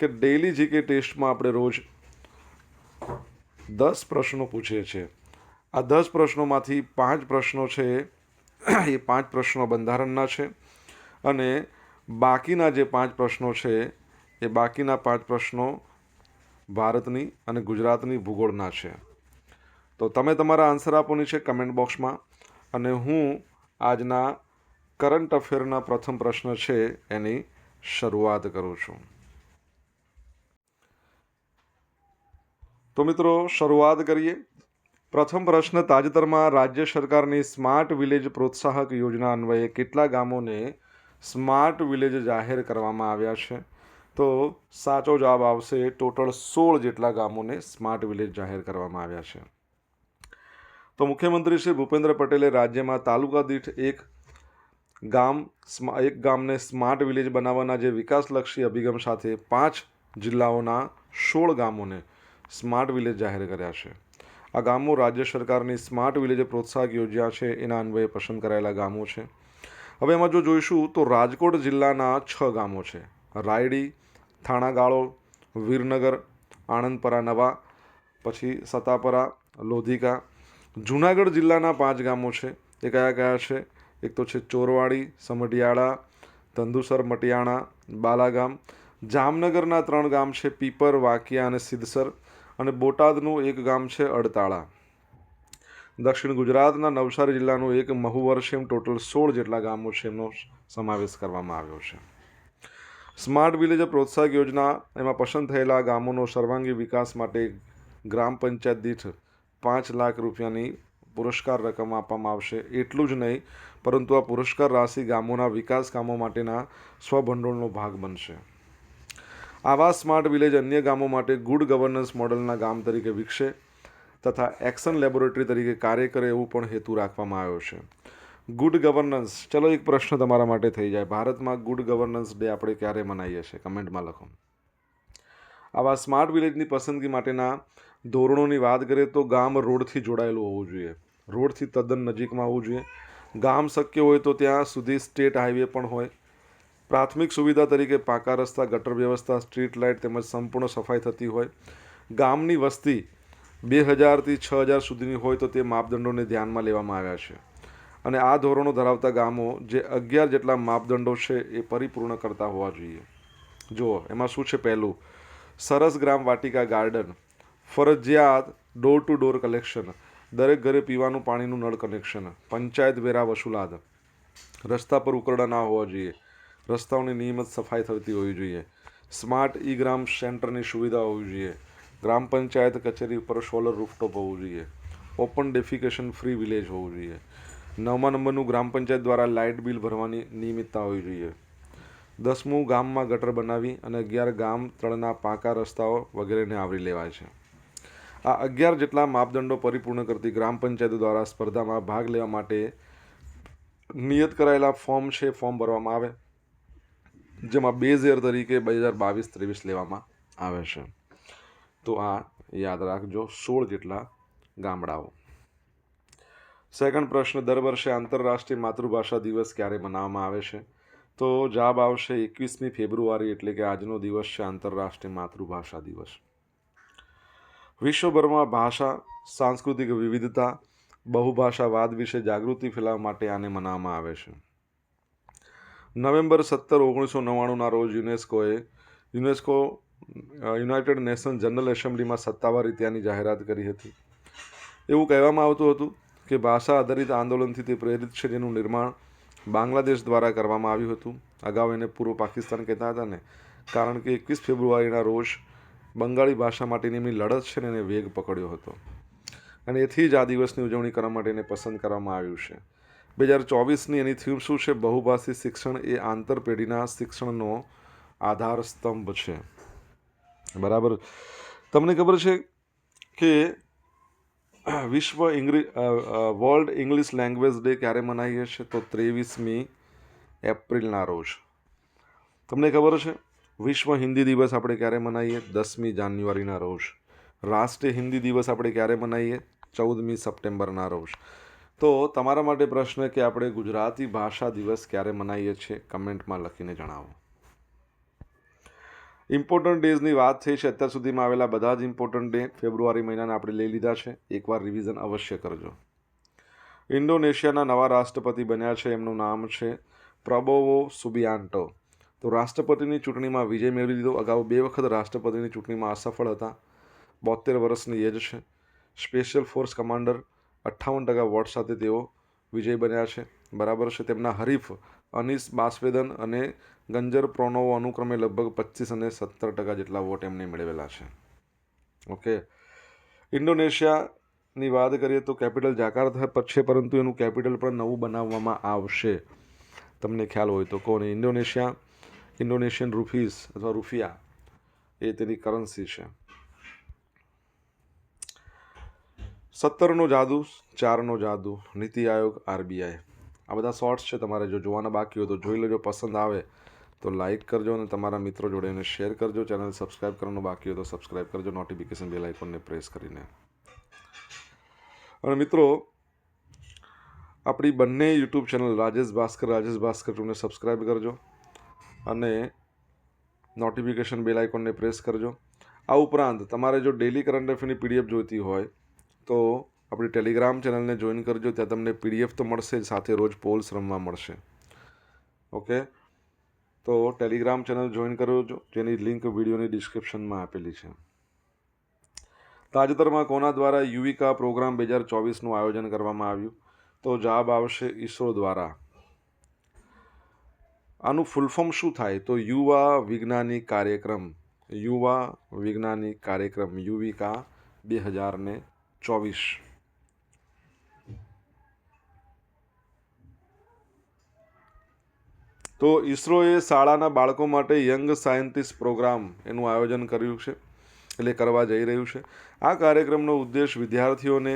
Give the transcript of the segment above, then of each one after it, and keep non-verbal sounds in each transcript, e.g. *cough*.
કે daily GK ટેસ્ટમાં આપણે રોજ દસ પ્રશ્નો પૂછીએ છીએ આ દસ પ્રશ્નોમાંથી પાંચ પ્રશ્નો છે, એ પાંચ પ્રશ્નો બંધારણના છે અને બાકીના જે પાંચ પ્રશ્નો છે, એ બાકીના પાંચ પ્રશ્નો ભારતની અને ગુજરાતની ભૂગોળના છે. તો તમે તમારા આન્સર આપવાની છે કમેન્ટ બોક્સમાં અને હું આજના કરંટ અફેરના પ્રથમ પ્રશ્ન છે એની શરૂઆત કરું છું. તો મિત્રો, શરૂઆત કરીએ. પ્રથમ પ્રશ્ન, તાજેતરમાં રાજ્ય સરકારની સ્માર્ટ વિલેજ પ્રોત્સાહક યોજના અન્વયે કેટલા ગામોને સ્માર્ટ વિલેજ જાહેર કરવામાં આવ્યા છે? તો સાચો જવાબ આવશે, ટોટલ સોળ જેટલા ગામોને સ્માર્ટ વિલેજ જાહેર કરવામાં આવ્યા છે. તો મુખ્યમંત્રી શ્રી ભૂપેન્દ્ર પટેલે રાજ્યમાં તાલુકા દીઠ એક ગામ એક ગામને સ્માર્ટ વિલેજ બનાવવાના જે વિકાસલક્ષી અભિગમ સાથે પાંચ જિલ્લાઓના સોળ ગામોને સ્માર્ટ વિલેજ જાહેર કર્યા છે. આ ગામો રાજ્ય સરકારની સ્માર્ટ વિલેજ પ્રોત્સાહક યોજના છે એના અન્વયે પસંદ કરાયેલા ગામો છે. હવે એમાં જો જોઈશું તો રાજકોટ જિલ્લાના છ ગામો છે. રાયડી, થાણાગાળો, વીરનગર, આણંદપરા નવા, પછી સતાપરા, લોધિકા. જુનાગઢ જિલ્લાના પાંચ ગામો છે. એ કયા કયા છે? એક તો છે ચોરવાડી, સમઢિયાળા તંદુસર મટિયાણા, બાલાગામ. જામનગરના ત્રણ ગામ છે. પીપર, વાકિયા અને સિદ્ધસર. અને બોટાદનું એક ગામ છે અડતાળા. દક્ષિણ ગુજરાતના નવસારી જિલ્લાનું એક મહુવર્ષ એમ ટોટલ સોળ જેટલા ગામો છે એમનો સમાવેશ કરવામાં આવ્યો છે. સ્માર્ટ વિલેજ પ્રોત્સાહક યોજના એમાં પસંદ થયેલા ગામોનો સર્વાંગી વિકાસ માટે ગ્રામ પંચાયત દીઠ પાંચ લાખ રૂપિયાની પુરસ્કાર રકમ આપવામાં આવશે. એટલું જ નહીં, પરંતુ આ પુરસ્કાર રાશિ ગામોના વિકાસ કામો માટેના સ્વભંડોળનો ભાગ બનશે. આવા સ્માર્ટ વિલેજ અન્ય ગામો માટે ગુડ ગવર્નન્સ મોડલના ગામ તરીકે વિકસે તથા એક્શન લેબોરેટરી તરીકે કાર્ય કરે એવું પણ હેતુ રાખવામાં આવ્યો છે. ગુડ ગવર્નન્સ ચલો એક પ્રશ્ન તમારા માટે થઈ જાય. ભારતમાં ગુડ ગવર્નન્સ ડે આપણે ક્યારે મનાવીએ છીએ? કમેન્ટમાં લખો. આવા સ્માર્ટ વિલેજની પસંદગી માટેના ધોરણોની વાત કરીએ તો ગામ રોડથી જોડાયેલું હોવું જોઈએ. રોડથી તદ્દન નજીકમાં હોવું જોઈએ. ગામ શક્ય હોય તો ત્યાં સુધી સ્ટેટ હાઈવે પણ હોય. પ્રાથમિક સુવિધા તરીકે પાકા રસ્તા, ગટર વ્યવસ્થા, સ્ટ્રીટ લાઇટ તેમજ સંપૂર્ણ સફાઈ થતી હોય. ગામની વસ્તી બે હજારથી છ હજાર સુધીની હોય તો તે માપદંડોને ધ્યાનમાં લેવામાં આવ્યા છે. અને આ ધોરણો ધરાવતા ગામો જે અગિયાર જેટલા માપદંડો છે એ પરિપૂર્ણ કરતા હોવા જોઈએ. જુઓ, એમાં શું છે પહેલું? સરસ ગ્રામ વાટિકા ગાર્ડન, ફરજિયાત ડોર ટુ ડોર કલેક્શન દરેક ઘરે પીવાનું પાણીનું નળ કનેક્શન પંચાયત વેરા વસૂલાત રસ્તા પર ઉકરડા ના હોવા જોઈએ. રસ્તાઓની નિયમિત સફાઈ થતી હોવી જોઈએ. સ્માર્ટ ઈ ગ્રામ સેન્ટરની સુવિધા હોવી જોઈએ. ગ્રામ પંચાયત કચેરી ઉપર સોલર રૂફટોપ હોવું જોઈએ. ઓપન ડેફિકેશન ફ્રી વિલેજ હોવું જોઈએ. નવમા નંબરનું ગ્રામ પંચાયત દ્વારા લાઇટ બિલ ભરવાની નિયમિતતા હોવી જોઈએ. દસમું, ગામમાં ગટર બનાવી અને અગિયાર ગામ તળના પાકા રસ્તાઓ વગેરેને આવરી લેવાય છે. આ અગિયાર જેટલા માપદંડો પરિપૂર્ણ કરતી ગ્રામ પંચાયતો દ્વારા સ્પર્ધામાં ભાગ લેવા માટે નિયત કરાયેલા ફોર્મ છે, ફોર્મ ભરવામાં આવે. જેમાં બેઝ યર તરીકે બે હજાર બાવીસ ત્રેવીસ લેવામાં આવે છે. તો આ યાદ રાખજો સોળ જેટલા ગામડાઓ. સેકન્ડ પ્રશ્ન, દર વર્ષે આંતરરાષ્ટ્રીય માતૃભાષા દિવસ ક્યારે મનાવવામાં આવે છે? તો જવાબ આવશે એકવીસમી ફેબ્રુઆરી, એટલે કે આજનો દિવસ છે આંતરરાષ્ટ્રીય માતૃભાષા દિવસ. વિશ્વભરમાં ભાષા, સાંસ્કૃતિક વિવિધતા, બહુભાષાવાદ વિશે જાગૃતિ ફેલાવવા માટે આને મનાવવામાં આવે છે. નવેમ્બર સત્તર, ઓગણીસો નવ્વાણુંના રોજ યુનેસ્કોએ, યુનેસ્કો યુનાઇટેડ નેશન જનરલ એસેમ્બલીમાં સત્તાવાર રીતે આની જાહેરાત કરી હતી. એવું કહેવામાં આવતું હતું કે ભાષા આધારિત આંદોલનથી તે પ્રેરિત છે જેનું નિર્માણ બાંગ્લાદેશ દ્વારા કરવામાં આવ્યું હતું. અગાઉ એને પૂર્વ પાકિસ્તાન કહેતા હતા ને, કારણ કે એકવીસ ફેબ્રુઆરીના રોજ બંગાળી ભાષા માટેની એમની લડત છે ને એને વેગ પકડ્યો હતો. અને એથી જ આ દિવસની ઉજવણી કરવા માટે એને પસંદ કરવામાં આવ્યું છે. બે હજાર ચોવીસની એની થીમ શું છે? બહુભાષી શિક્ષણ એ આંતરપેઢીના શિક્ષણનો આધાર સ્તંભ છે. બરાબર? તમને ખબર છે કે વિશ્વ English world English language day ક્યારે મનાવીએ છીએ તો ત્રેવીસમી એપ્રિલના રોજ. તમને ખબર છે? વિશ્વ હિન્દી દિવસ આપણે ક્યારે મનાવીએ દસમી જાન્યુઆરીના રોજ. રાષ્ટ્રીય હિન્દી દિવસ આપણે ક્યારે મનાવીએ ચૌદમી સપ્ટેમ્બરના રોજ. તો તમારા માટે પ્રશ્ન કે આપણે ગુજરાતી ભાષા દિવસ ક્યારે મનાવીએ છીએ? કમેન્ટમાં લખીને જણાવો. ઇમ્પોર્ટન્ટ ડેઝની વાત થઈ છે. અત્યાર સુધીમાં આવેલા બધા જ ઇમ્પોર્ટન્ટ ડે ફેબ્રુઆરી મહિનાના આપણે લઈ લીધા છે. એકવાર રિવિઝન અવશ્ય કરજો. ઇન્ડોનેશિયાના નવા રાષ્ટ્રપતિ બન્યા છે. એમનું નામ છે પ્રબોવો સુબિયાન્ટો. તો રાષ્ટ્રપતિની ચૂંટણીમાં વિજય મેળવી લીધો. અગાઉ બે વખત રાષ્ટ્રપતિની ચૂંટણીમાં અસફળ હતા. બોતેર વર્ષની એજ છે. સ્પેશિયલ ફોર્સ કમાન્ડર અઠ્ઠાવન ટકા વોટ સાથે તેઓ વિજય બન્યા છે. બરાબર છે. તેમના હરીફ અનિસ બાસવેદન અને ગંજર પ્રોનોવો અનુક્રમે લગભગ પચીસ અને સત્તર ટકા જેટલા વોટ એમને મેળવેલા છે. ઓકે ઇન્ડોનેશિયાની વાત કરીએ તો કેપિટલ જાકાર્તા છે, પરંતુ એનું કેપિટલ પણ નવું બનાવવામાં આવશે. તમને ખ્યાલ હોય તો કોને ઇન્ડોનેશિયા, ઇન્ડોનેશિયન રૂપીઝ અથવા રૂફિયા એ તેની કરન્સી છે. સત્તરનો જાદુ, ચારનો જાદુ, નીતિ આયોગ, આરબીઆઈ. આ બધા શોર્ટ્સ છે તમારે જો જોવાના બાકી હોય તો જોઈ લેજો, પસંદ આવે તો લાઇક કરજો અને તમારા મિત્રો જોડે એને શેર કરજો. ચેનલ સબસ્ક્રાઇબ કરવાનું બાકી હોય તો સબસ્ક્રાઇબ કરજો. નોટિફિકેશન બેલ આઇકોનને પ્રેસ કરીને. અને મિત્રો, આપણી બંને યુટ્યુબ ચેનલ રાજેશ ભાસ્કર રાજેશ ભાસ્કર ટુને સબસ્ક્રાઇબ કરજો અને નોટિફિકેશન બેલ આઇકોનને પ્રેસ કરજો. આ ઉપરાંત તમારે જો ડેલી કરંટ અફેરની પીડીએફ જોઈતી હોય તો આપણી ટેલિગ્રામ ચેનલને જોઈન કરજો, ત્યાં તમને પીડીએફ તો મળશે સાથે રોજ પોલ્સ રમવા મળશે. ઓકે? તો ટેલિગ્રામ ચેનલ જોઈન કરજો, જેની લિંક વિડીયોની ડિસ્ક્રિપ્શનમાં આપેલી છે. તાજેતરમાં કોના દ્વારા યુવિકા પ્રોગ્રામ બે હજાર ચોવીસનું આયોજન કરવામાં આવ્યું? તો જવાબ આવશે ઈસરો દ્વારા. આનું ફૂલફોર્મ શું થાય? તો યુવા વિજ્ઞાનિક કાર્યક્રમ, યુવા વિજ્ઞાનિક કાર્યક્રમ, યુવિકા બે હજાર ને ચોવીસ તો ઈસરોએ શાળાના બાળકો માટે યંગ સાયન્ટિસ્ટ પ્રોગ્રામ એનું આયોજન કર્યું છે, એટલે કરવા જઈ રહ્યું છે. આ કાર્યક્રમનો ઉદ્દેશ વિદ્યાર્થીઓને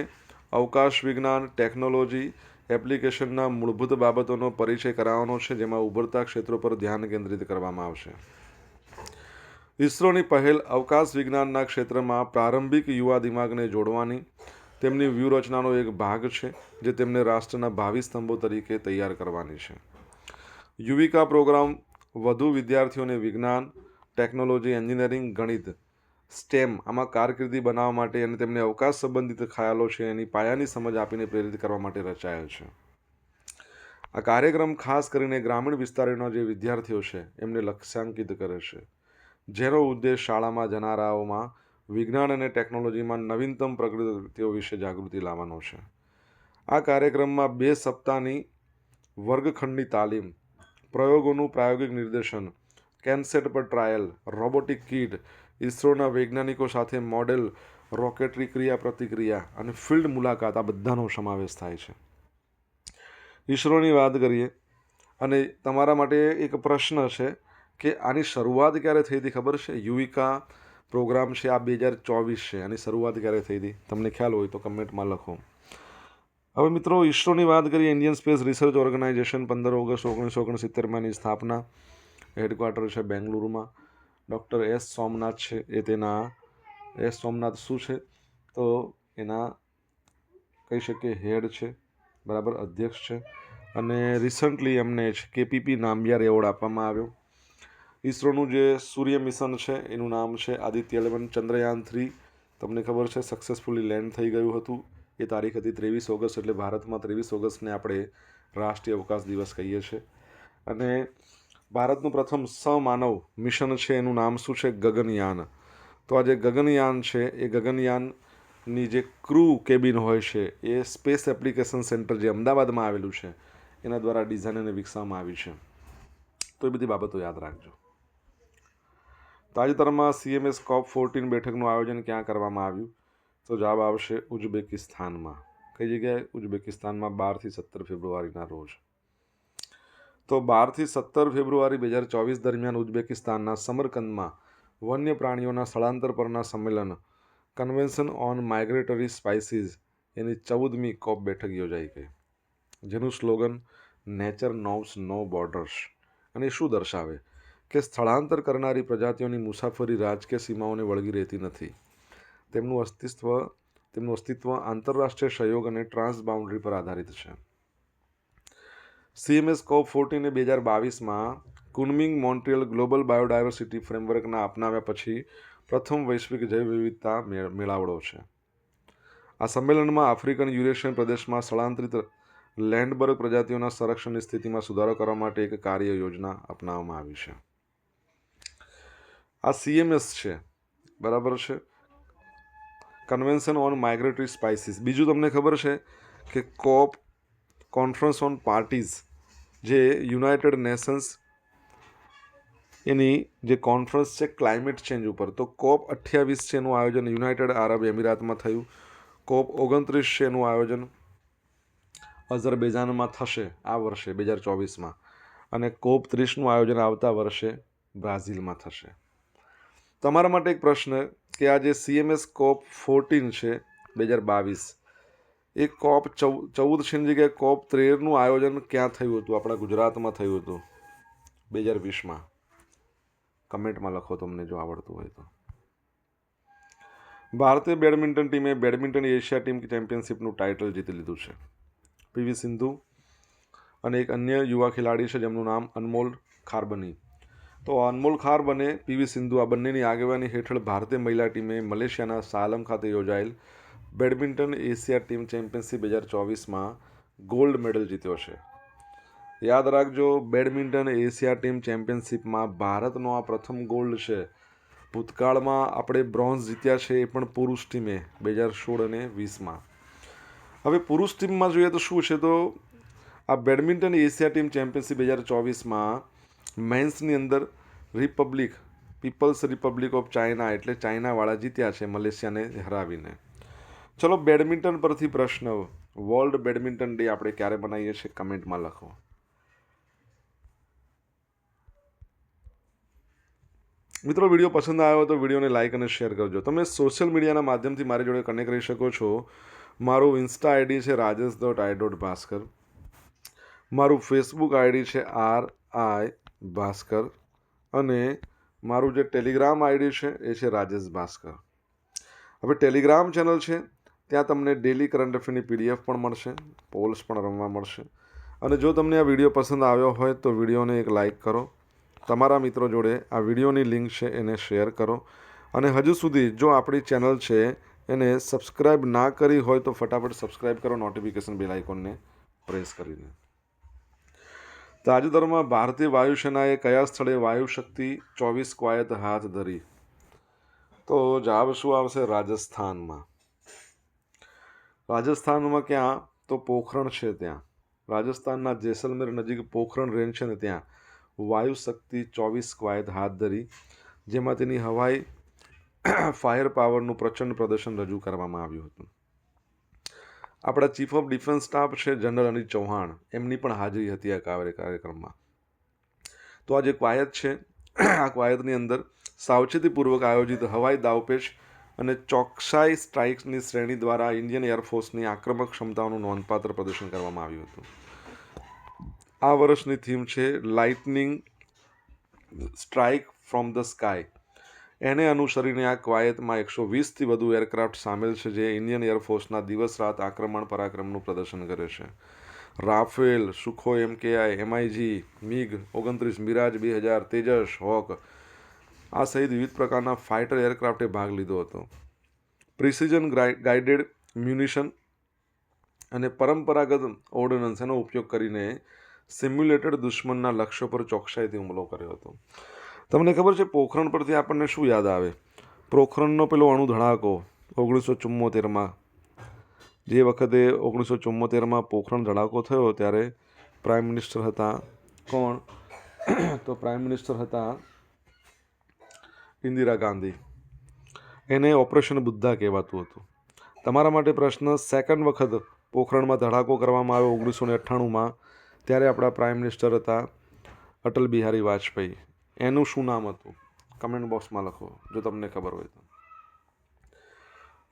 અવકાશ વિજ્ઞાન, ટેકનોલોજી, એપ્લિકેશનના મૂળભૂત બાબતોનો પરિચય કરાવવાનો છે, જેમાં ઉભરતા ક્ષેત્રો પર ધ્યાન કેન્દ્રિત કરવામાં આવશે. ઈસરોની પહેલ અવકાશ વિજ્ઞાનના ક્ષેત્રમાં પ્રારંભિક યુવા દિમાગને જોડવાની તેમની વ્યૂહરચનાનો એક ભાગ છે, જે તેમને રાષ્ટ્રના ભાવિ સ્તંભો તરીકે તૈયાર કરવાની છે. યુવિકા પ્રોગ્રામ વધુ વિદ્યાર્થીઓને વિજ્ઞાન, ટેકનોલોજી, એન્જિનિયરિંગ, ગણિત, સ્ટેમ આમાં કારકિર્દી બનાવવા માટે અને તેમને અવકાશ સંબંધિત ખ્યાલો છે એની પાયાની સમજ આપીને પ્રેરિત કરવા માટે રચાયેલ છે. આ કાર્યક્રમ ખાસ કરીને ગ્રામીણ વિસ્તારોના જે વિદ્યાર્થીઓ છે, એમને લક્ષ્યાંકિત કરે છે. જેનો ઉદ્દેશ શાળામાં જનારાઓમાં વિજ્ઞાન અને ટેકનોલોજીમાં નવીનતમ પ્રગતિઓ વિશે જાગૃતિ લાવવાનો છે. આ કાર્યક્રમમાં બે સપ્તાહની વર્ગખંડની તાલીમ, પ્રયોગોનું પ્રાયોગિક નિર્દેશન, કેન્સેટ પર ટ્રાયલ, રોબોટિક કીટ, ઇસરોના વૈજ્ઞાનિકો સાથે મોડેલ, રોકેટરી ક્રિયા પ્રતિક્રિયા અને ફિલ્ડ મુલાકાત આ બધાનો સમાવેશ થાય છે. ઈસરોની વાત કરીએ અને તમારા માટે એક પ્રશ્ન છે કે આની શરૂઆત ક્યારે થઈ હતી ખબર છે? યુવિકા પ્રોગ્રામ છે, આ બે હજાર ચોવીસ છે. આની શરૂઆત ક્યારે થઈ હતી? તમને ખ્યાલ હોય તો કમેન્ટમાં લખો. હવે મિત્રો ઇસરોની વાત કરીએ, ઇન્ડિયન સ્પેસ રિસર્ચ ઓર્ગેનાઇઝેશન પંદર ઓગસ્ટ ઓગણીસો ઓગણસિત્તેરમાં સ્થાપના હેડક્વાર્ટર છે બેંગલુરુમાં. ડૉક્ટર એસ સોમનાથ છે, એ તેના, એસ સોમનાથ શું છે? તો એના કહી શકીએ હેડ છે, બરાબર અધ્યક્ષ છે. અને રિસન્ટલી એમને કેપીપી નામિયાર એવોર્ડ આપવામાં આવ્યો. ઈસરોનું જે સૂર્ય મિશન છે, એનું નામ છે આદિત્ય ઇલેવન ચંદ્રયાન થ્રી. તમને ખબર છે સક્સેસફુલી લેન્ડ થઈ ગયું હતું. એ તારીખ હતી ત્રેવીસ ઓગસ્ટ, એટલે ભારતમાં ત્રેવીસ ઓગસ્ટને આપણે રાષ્ટ્રીય અવકાશ દિવસ કહીએ છીએ. અને ભારતનું પ્રથમ સમાનવ મિશન છે, એનું નામ શું છે? ગગનયાન. તો આ જે ગગનયાન છે, એ ગગનયાનની જે ક્રૂ કેબિન હોય છે, એ સ્પેસ એપ્લિકેશન સેન્ટર જે અમદાવાદમાં આવેલું છે, એના દ્વારા ડિઝાઇન અને વિકસાવવામાં આવી છે. તો એ બધી બાબતો યાદ રાખજો. તાજેતરમાં સીએમએસ કોપ ફોર્ટીન બેઠકનું આયોજન ક્યાં કરવામાં આવ્યું? તો જવાબ આવશે ઉઝબેકિસ્તાનમાં. કઈ જગ્યાએ? ઉઝબેકિસ્તાનમાં બારથી સત્તર ફેબ્રુઆરીના રોજ. તો બારથી સત્તર ફેબ્રુઆરી બે હજાર ચોવીસ દરમિયાન ઉઝબેકિસ્તાનના સમરકંદમાં વન્ય પ્રાણીઓના સ્થળાંતર પરના સંમેલન કન્વેન્શન ઓન માઇગ્રેટરી સ્પાઇસીસ એની ચૌદમી કોપ બેઠક યોજાઈ ગઈ. જેનું slogan nature knows no borders. અને શું દર્શાવે? કે સ્થળાંતર કરનારી પ્રજાતિઓની મુસાફરી રાજકીય સીમાઓને વળગી રહેતી નથી. તેમનું અસ્તિત્વ તેમનું અસ્તિત્વ આંતરરાષ્ટ્રીય સહયોગ અને ટ્રાન્સ બાઉન્ડ્રી પર આધારિત છે. સીએમએસ કોપ ફોર્ટીને બે હજાર બાવીસમાં કુનમિંગ મોન્ટ્રિયલ ગ્લોબલ બાયોડાયવર્સિટી ફ્રેમવર્કના અપનાવ્યા પછી પ્રથમ વૈશ્વિક જૈવ વિવિધતા મેળ- મેળાવડો છે. આ સંમેલનમાં આફ્રિકન યુરેશિયન પ્રદેશમાં સ્થળાંતરિત લેન્ડબર્ગ પ્રજાતિઓના સંરક્ષણની સ્થિતિમાં સુધારો કરવા માટે એક કાર્ય યોજના અપનાવવામાં આવી છે. આ સીએમએસ છે. બરાબર છે? કન્વેન્શન ઓન માઇગ્રેટરી સ્પાઇસીસ બીજું તમને ખબર છે કે કોપ કોન્ફરન્સ ઓન પાર્ટીઝ જે યુનાઇટેડ નેશન્સ એની જે કોન્ફરન્સ છે ક્લાઇમેટ ચેન્જ ઉપર. તો કોપ અઠ્યાવીસ છે એનું આયોજન યુનાઇટેડ આરબ એમિરાતમાં થયું. કોપ ઓગણત્રીસ છે એનું આયોજન અઝરબૈજાનમાં થશે આ વર્ષે, બે હજાર ચોવીસમાં. અને કોપ ત્રીસનું આયોજન આવતા વર્ષે બ્રાઝિલમાં થશે. તમારા માટે એક પ્રશ્ન કે આ જે સીએમએસ કોપ ફોર્ટીન છે, બે હજાર બાવીસ, એ કોપ ચૌ, ચૌદ છે જગ્યાએ કોપ તેરનું આયોજન ક્યાં થયું હતું? આપણા ગુજરાતમાં થયું હતું. બે હજાર વીસમાં. કમેન્ટમાં લખો તમને જો આવડતું હોય તો. ભારતીય બેડમિન્ટન ટીમે બેડમિન્ટન એશિયા ટીમ ચેમ્પિયનશિપનું ટાઇટલ જીતી લીધું છે. પીવી સિંધુ અને એક અન્ય યુવા ખેલાડી છે, જેમનું નામ અનમોલ ખારબની. તો અનમોલ ખાર બને પીવી સિંધુ આ બંનેની આગેવાની હેઠળ ભારતીય મહિલા ટીમે મલેશિયાના સાલમ ખાતે યોજાયેલ બેડમિન્ટન એશિયા ટીમ ચેમ્પિયનશિપ બે હજાર ચોવીસમાં ગોલ્ડ મેડલ જીત્યો છે. યાદ રાખજો, બેડમિન્ટન એશિયા ટીમ ચેમ્પિયનશિપમાં ભારતનો આ પ્રથમ ગોલ્ડ છે. ભૂતકાળમાં આપણે બ્રોન્ઝ જીત્યા છે એ પણ પુરુષ ટીમે બે હજાર સોળ અને વીસમાં. હવે પુરુષ ટીમમાં જોઈએ તો શું છે તો, આ બેડમિન્ટન એશિયા ટીમ ચેમ્પિયનશિપ બે હજાર ચોવીસમાં મેન્સની અંદર republic, people's republic of China એટલે ચાઇનાવાળા જીત્યા છે મલેશિયાને હરાવીને. ચલો બેડમિન્ટન પરથી પ્રશ્ન વર્લ્ડ બેડમિન્ટન ડે આપણે ક્યારે બનાવીએ છીએ કમેન્ટમાં લખો. મિત્રો, વીડિયો પસંદ આવ્યો તો વિડીયોને લાઇક અને શેર કરજો. તમે સોશિયલ મીડિયાના માધ્યમથી મારી જોડે કનેક્ટ રહી શકો છો. મારું ઇન્સ્ટા આઈડી છે Rajesh dot I dot Bhaskar. મારું ફેસબુક આઈડી છે આર આઈ ભાસ્કર અને મારું જે ટેલિગ્રામ આઈડી છે, એ છે રાજેશ ભાસ્કર. હવે ટેલિગ્રામ ચેનલ છે, ત્યાં તમને ડેલી કરંટ અફેરની પીડીએફ પણ મળશે, પોલ્સ પણ રમવા મળશે. અને જો તમને આ વીડિયો પસંદ આવ્યો હોય તો વિડીયોને એક લાઇક કરો. તમારા મિત્રો જોડે આ વિડીયોની લિંક છે, એને શેર કરો. અને હજુ સુધી જો આપણી ચેનલ છે, એને સબસ્ક્રાઈબ ના કરી હોય તો ફટાફટ સબસ્ક્રાઈબ કરો, નોટિફિકેશન બેલ આઇકોનને પ્રેસ કરીને. તાજેતરમાં ભારતીય વાયુસેનાએ કયા સ્થળે વાયુશક્તિ ચોવીસ કવાયત હાથ ધરી? તો જવાબ શું આવશે રાજસ્થાનમાં? રાજસ્થાનમાં ક્યાં? તો પોખરણ છે ત્યાં. રાજસ્થાનના જેસલમેર નજીક પોખરણ રેન્જ છે ને ત્યાં વાયુશક્તિ ચોવીસ કવાયત હાથ ધરી, જેમાં તેની હવાઈ ફાયર પાવરનું પ્રચંડ પ્રદર્શન રજૂ કરવામાં આવ્યું હતું. આપણા ચીફ ઓફ ડિફેન્સ સ્ટાફ છે જનરલ અનિલ ચૌહાણ. એમની પણ હાજરી હતી આ કાર્ય કાર્યક્રમમાં. તો આ જે કવાયત છે. આ કવાયતની અંદર સાવચેતીપૂર્વક આયોજિત હવાઈ દાવપેચ અને ચોકસાઈ સ્ટ્રાઇક્સની શ્રેણી દ્વારા ઇન્ડિયન એરફોર્સની આક્રમક ક્ષમતાઓનું નોંધપાત્ર પ્રદર્શન કરવામાં આવ્યું હતું. આ વર્ષની થીમ છે lightning strike from the sky. એને અનુસરીને આ કવાયતમાં એકસો વીસથી વધુ એરક્રાફ્ટ સામેલ છે, જે ઇન્ડિયન એરફોર્સના દિવસ રાત આક્રમણ પરાક્રમનું પ્રદર્શન કરે છે. રાફેલ, સુખો એમકેઆઈ, એમઆઈજી, મિગ, ઓગણત્રીસ મિરાજ બે હજાર તેજસ, હોક આ સહિત વિવિધ પ્રકારના ફાઇટર એરક્રાફ્ટે ભાગ લીધો હતો. પ્રિસિઝન ગાઇડેડ મ્યુનિશન અને પરંપરાગત ઓર્ડનન્સ એનો ઉપયોગ કરીને સિમ્યુલેટેડ દુશ્મનના લક્ષ્યો પર ચોકસાઈથી હુમલો કર્યો હતો. તમને ખબર છે, પોખરણ પરથી આપણને શું યાદ આવે? પોખરણનો પેલો અણુ ધડાકો, ઓગણીસો ચુમ્મોતેરમાં જે વખતે ઓગણીસો ચુમ્મોતેરમાં પોખરણ ધડાકો થયો, ત્યારે પ્રાઇમ મિનિસ્ટર હતા કોણ? તો પ્રાઇમ મિનિસ્ટર હતા ઇન્દિરા ગાંધી. એને ઓપરેશન બુદ્ધા કહેવાતું હતું. તમારા માટે પ્રશ્ન, સેકન્ડ વખત પોખરણમાં ધડાકો કરવામાં આવ્યો ઓગણીસો ને અઠ્ઠાણુંમાં, ત્યારે આપણા પ્રાઇમ મિનિસ્ટર હતા અટલ બિહારી વાજપેયી. એનું શું નામ હતું? કમેન્ટ બોક્સમાં લખો, જો તમને ખબર હોય તો.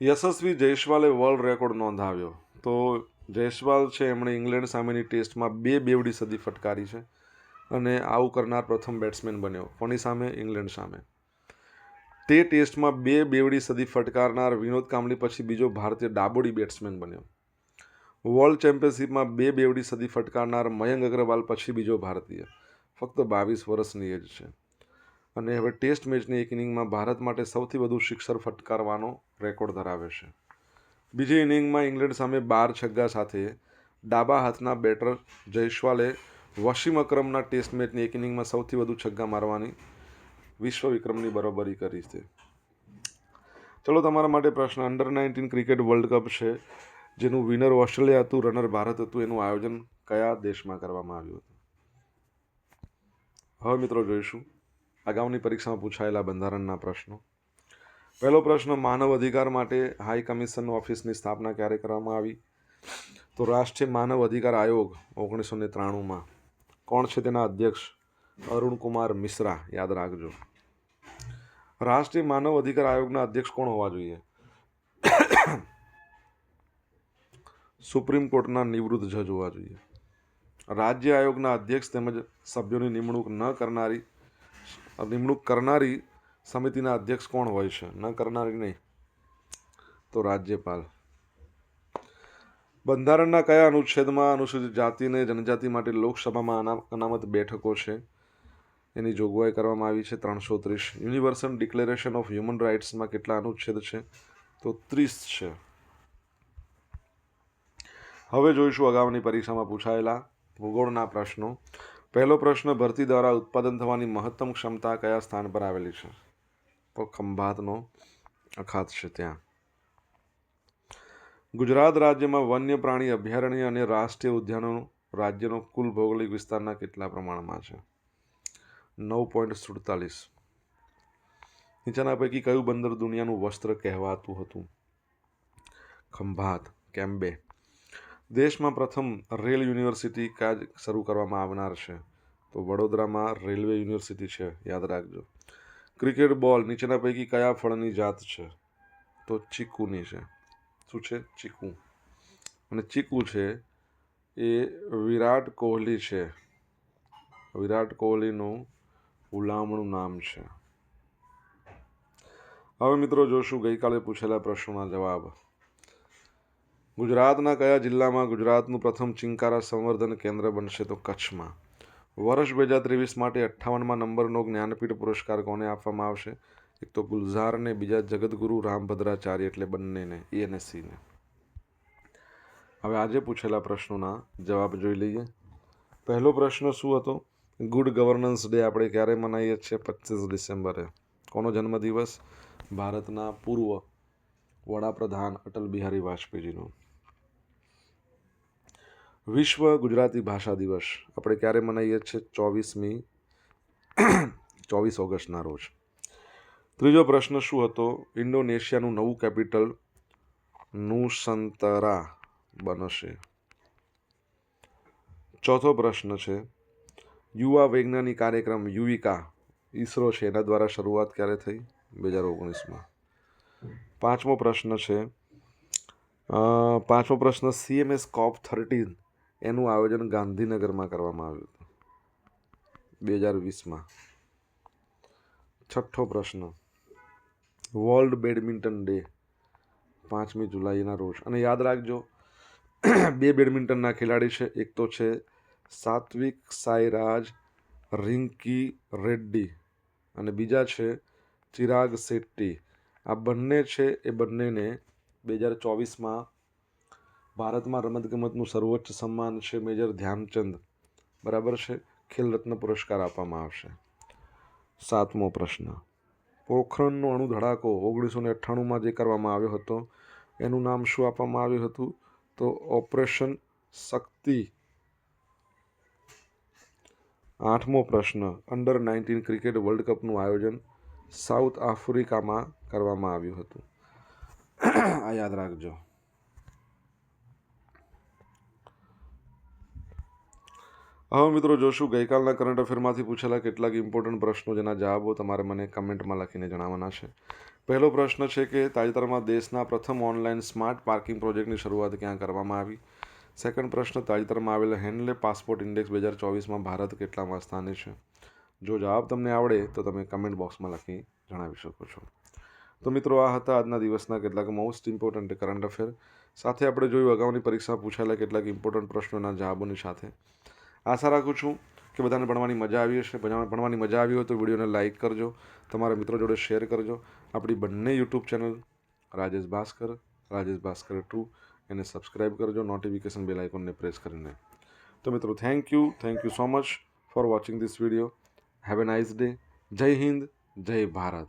યશસ્વી જયસ્વાલે વર્લ્ડ રેકોર્ડ નોંધાવ્યો. તો જયસ્વાલ છે, એમણે ઇંગ્લેન્ડ સામેની ટેસ્ટમાં બે બેવડી સદી ફટકારી છે અને આવું કરનાર પ્રથમ બેટ્સમેન બન્યો. કોની સામે? ઇંગ્લેન્ડ સામે. તે ટેસ્ટમાં બે બેવડી સદી ફટકારનાર વિનોદ કાંબલી પછી બીજો ભારતીય ડાબોડી બેટ્સમેન બન્યો. વર્લ્ડ ચેમ્પિયનશિપમાં બે બેવડી સદી ફટકારનાર મયંક અગ્રવાલ પછી બીજો ભારતીય. ફક્ત બાવીસ વર્ષની એજ છે. અને હવે ટેસ્ટ મેચની એક ઇનિંગમાં ભારત માટે સૌથી વધુ સિક્સર ફટકારવાનો રેકોર્ડ ધરાવે છે. બીજી ઇનિંગમાં ઇંગ્લેન્ડ સામે બાર છગ્ગા સાથે ડાબા હાથના બેટર જયસ્વાલે વશીમ અક્રમના ટેસ્ટ મેચની એક ઇનિંગમાં સૌથી વધુ છગ્ગા મારવાની વિશ્વ વિક્રમની બરોબરી કરી છે. ચલો તમારા માટે પ્રશ્ન under nineteen cricket world cup છે, જેનું વિનર ઓસ્ટ્રેલિયા હતું રનર ભારત હતું, એનું આયોજન કયા દેશમાં કરવામાં આવ્યું હતું? હવે મિત્રો જોઈશું. અગાઉની પરીક્ષામાં પૂછાયેલા બંધારણના પ્રશ્નો. પહેલો પ્રશ્ન, માનવ અધિકાર માટે હાઈ કમિશન ઓફિસની સ્થાપના ક્યારે કરવામાં આવી? તો રાષ્ટ્રીય માનવ અધિકાર આયોગ ઓગણીસો ને ત્રાણુંમાં. કોણ છે તેના અધ્યક્ષ? અરુણ કુમાર મિશ્રા. યાદ રાખજો. રાષ્ટ્રીય માનવ અધિકાર આયોગના અધ્યક્ષ કોણ હોવા જોઈએ? *coughs* સુપ્રીમ કોર્ટના નિવૃત્ત જજ હોવા જોઈએ. રાજ્ય આયોગના અધ્યક્ષ તેમજ સભ્યોની નિમણૂક ન કરનારી, નિમણૂક કરનારી સમિતિના અધ્યક્ષ કોણ હોય છે? ન કરનારી નહીં. તો રાજ્યપાલ. બંધારણના કયા અનુચ્છેદમાં અનુસૂચિત જાતિને જનજાતિ માટે લોકસભામાં અનામત બેઠકો છે? એની જોગવાઈ કરવામાં આવી છે ત્રણસો ત્રીસ. યુનિવર્સલ ડિક્લેરેશન ઓફ હ્યુમન રાઇટ્સમાં કેટલા અનુચ્છેદ છે? તો ત્રીસ છે. હવે જોઈશું અગાઉની પરીક્ષામાં પૂછાયેલા ભૂગોળના પ્રશ્નો. પહેલો પ્રશ્ન, ભરતી દ્વારા ઉત્પાદન થવાની મહત્તમ ક્ષમતા કયા સ્થાન પર આવેલી છે? તો ખંભાતનો અખાત છે ત્યાં. ગુજરાત રાજ્યમાં વન્ય પ્રાણી અભયારણ્ય અને રાષ્ટ્રીય ઉદ્યાનો રાજ્યનો કુલ ભૌગોલિક વિસ્તારના કેટલા પ્રમાણમાં છે? નવ પોઈન્ટ સુડતાલીસ. નીચેના પૈકી કયું બંદર દુનિયાનું વસ્ત્ર કહેવાતું હતું? ખંભાત, કેમ્બે. દેશમાં પ્રથમ રેલ યુનિવર્સિટી કાજ શરૂ કરવામાં આવનાર છે. તો વડોદરામાં રેલવે યુનિવર્સિટી છે, યાદ રાખજો. ક્રિકેટ બોલ નીચેના પૈકી કયા ફળની જાત છે? તો ચીકુની છે. શું છે? ચીકુ. અને ચીકુ છે એ વિરાટ કોહલી છે. વિરાટ કોહલીનું ઉલામણું નામ છે. હવે મિત્રો જોશું ગઈકાલે પૂછેલા પ્રશ્નોના જવાબ. ગુજરાતના કયા જિલ્લામાં ગુજરાતનું પ્રથમ ચિંકારા સંવર્ધન કેન્દ્ર બનશે તો કચ્છમાં? વર્ષ બે હજાર ત્રેવીસ માટે અઠ્ઠાવનમાં નંબરનો જ્ઞાનપીઠ પુરસ્કાર કોને આપવામાં આવશે? એક તો ગુલઝાર ને બીજા જગતગુરુ રામભદ્રાચાર્ય એટલે બંનેને એ હવે આજે પૂછેલા પ્રશ્નોના જવાબ જોઈ લઈએ. પહેલો પ્રશ્ન શું હતો? ગુડ ગવર્નન્સ ડે આપણે ક્યારે મનાવીએ છીએ? પચીસ ડિસેમ્બરે. કોનો જન્મદિવસ? ભારતના પૂર્વ વડાપ્રધાન અટલ બિહારી વાજપેયીજીનો. વિશ્વ ગુજરાતી ભાષા દિવસ. આપણે ક્યારે મનાવીએ છીએ? ચોવીસમી *clears throat* ચોવીસ ઓગસ્ટના રોજ. ત્રીજો પ્રશ્ન શું હતો? ઇન્ડોનેશિયાનું નવું કેપિટલ નુસંતરા બનશે. ચોથો પ્રશ્ન છે, યુવા વૈજ્ઞાનિક કાર્યક્રમ યુવિકા ઈસરો છે, એના દ્વારા શરૂઆત ક્યારે થઈ? બે હજાર ઓગણીસમાં. પાંચમો પ્રશ્ન છે પાંચમો પ્રશ્ન, સીએમએસ કોપ થર્ટીન એનું આયોજન ગાંધીનગરમાં કરવામાં આવ્યું હતું. બે હજાર વીસમાં. છઠ્ઠો પ્રશ્ન. વર્લ્ડ બેડમિન્ટન ડે પાંચમી જુલાઈના રોજ. અને યાદ રાખજો, *clears throat* બે બેડમિન્ટનના ખેલાડી છે. એક તો છે સાત્વિક સાઈરાજ, રિંકી રેડ્ડી અને બીજા છે ચિરાગ શેટ્ટી. આ બંને છે, એ બંનેને બે હજાર ચોવીસમાં ભારતમાં રમતગમતનું સર્વોચ્ચ સન્માન છે મેજર ધ્યાનચંદ. બરાબર છે? ખેલ રત્ન પુરસ્કાર આપવામાં આવશે. સાતમો પ્રશ્ન. પોખરણનો અણુ ધડાકો ઓગણીસો ને અઠ્ઠાણુંમાં જે કરવામાં આવ્યો હતો, એનું નામ શું આપવામાં આવ્યું હતું? તો ઓપરેશન શક્તિ. આઠમો પ્રશ્ન. અંડર નાઇન્ટીન ક્રિકેટ વર્લ્ડ કપનું આયોજન સાઉથ આફ્રિકામાં કરવામાં આવ્યું હતું. આ યાદ રાખજો. હવે મિત્રો જોશું, ગઈકાલના કરંટ અફેરમાંથી પૂછેલા કેટલાક ઇમ્પોર્ટન્ટ પ્રશ્નો જેના જવાબો તમારે મને કમેન્ટમાં લખીને જણાવવાના છે. પહેલો પ્રશ્ન છે કે તાજેતરમાં દેશના પ્રથમ ઓનલાઈન સ્માર્ટ પાર્કિંગ પ્રોજેક્ટની શરૂઆત ક્યાં કરવામાં આવી? સેકન્ડ પ્રશ્ન, તાજેતરમાં આવેલા હેન્ડલે પાસપોર્ટ ઇન્ડેક્સ બે હજાર ચોવીસમાં ભારત કેટલામાં સ્થાને છે? જો જવાબ તમને આવડે, તો તમે કમેન્ટ બોક્સમાં લખી જણાવી શકો છો. તો મિત્રો, આ હતા આજના દિવસના કેટલાક મોસ્ટ ઇમ્પોર્ટન્ટ કરંટ અફેર સાથે આપણે જોયું, અગાઉની પરીક્ષા પૂછાયેલા કેટલાક ઇમ્પોર્ટન્ટ પ્રશ્નોના જવાબોની સાથે આશા રાખું છું કે બધાને ભણવાની મજા આવી હશે. ભણવા- ભણવાની મજા આવી હોય તો વિડીયોને લાઇક કરજો. તમારા મિત્રો જોડે શેર કરજો. આપણી બંને YouTube channel Rajesh Bhaskar Rajesh Bhaskar two, એને સબસ્ક્રાઇબ કરજો. નોટિફિકેશન બેલ આઇકોનને પ્રેસ કરીને. તો મિત્રો thank you thank you so much for watching this video have a nice day Jai Hind, Jai Bharat.